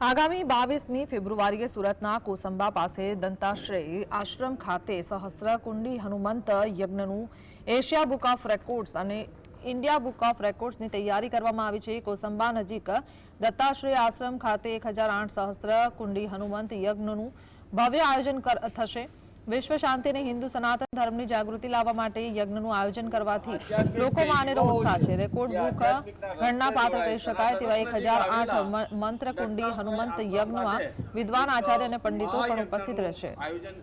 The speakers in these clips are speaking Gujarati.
આગામી બાવીસમી ફેબ્રુઆરીએ સુરતના કોસંબા પાસે દંતાશ્રય આશ્રમ ખાતે સહસ્ત્રકુંડી હનુમંત યજ્ઞનું એશિયા બુક ઓફ રેકોર્ડ્સ અને ઇન્ડિયા બુક ઓફ રેકોર્ડ્સની તૈયારી કરવામાં આવી છે. કોસંબા નજીક દત્તાશ્રય આશ્રમ ખાતે એક હજાર આઠ સહસ્ત્ર કુંડી હનુમંત યજ્ઞનું ભવ્ય આયોજન થશે. વિશ્વ શાંતિ અને હિન્દુ સનાતન ધર્મની જાગૃતિ લાવવા માટે યજ્ઞનું આયોજન કરવાથી લોકોમાં અનેરો ઉત્સાહ છે. રેકોર્ડ બુક ગણના પાત્ર કહી શકાય તેવા એક હજાર આઠ મંત્ર કુંડી હનુમંત યજ્ઞમાં વિદ્વાન આચાર્ય અને પંડિતો પણ ઉપસ્થિત રહેશે. આયોજન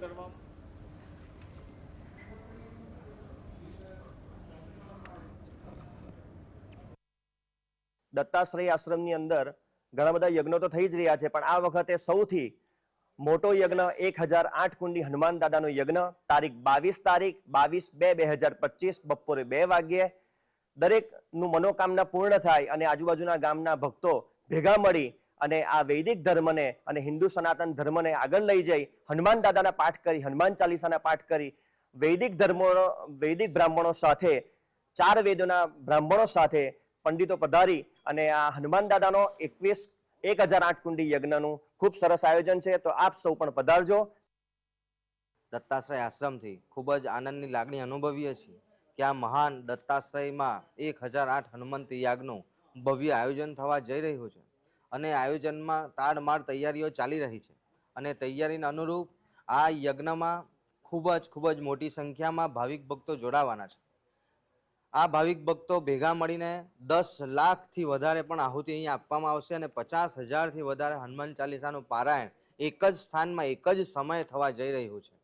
દત્તાશ્રય આશ્રમની અંદર ઘણા બધા યજ્ઞો તો થઈ જ રહ્યા છે પણ આ વખતે સૌથી મોટો યજ્ઞ એક હજાર આઠ કુંડી હનુમાન દાદાનો યજ્ઞ, તારીખ બાવીસ તારીખ, બાવીસ બે બે હજાર પચીસ, બપોરે બે વાગ્યે દરેકનું મનોકામના પૂર્ણ થાય અને આજુબાજુના ગામના ભક્તો ભેગા મળી અને આ વૈદિક ધર્મને અને હિન્દુ સનાતન ધર્મને આગળ લઈ જઈ હનુમાન દાદાના પાઠ કરી, હનુમાન ચાલીસાના પાઠ કરી, વૈદિક ધર્મો, વૈદિક બ્રાહ્મણો સાથે, ચાર વેદોના બ્રાહ્મણો સાથે પંડિતો પધારી અને આ હનુમાન દાદાનો એકવીસ એક હજાર આઠ કુંડી યજ્ઞનું ખૂબ સરસ આયોજન છે. તો આપ સૌ પણ પધારજો. દત્તાશ્રય આશ્રમથી ખૂબ જ આનંદની લાગણી અનુભવીએ છીએ કે આ મહાન દત્તાશ્રયમાં એક હજાર આઠ હનુમંત યાગનું ભવ્ય આયોજન થવા જઈ રહ્યું છે. અને આયોજનમાં તાડમાળ તૈયારીઓ ચાલી રહી છે. અને તૈયારીને અનુરૂપ આ યજ્ઞમાં ખૂબ જ ખૂબ જ મોટી સંખ્યામાં ભાવિક ભક્તો જોડાવાના છે. આ ભાવિક ભક્તો ભેગા મળીને દસ લાખથી વધારે પણ આહુતિ અહીં આપવામાં આવશે અને પચાસ હજારથી વધારે હનુમાન ચાલીસાનું પારાયણ એક જ સ્થાનમાં, એક જ સમયે થવા જઈ રહ્યું છે.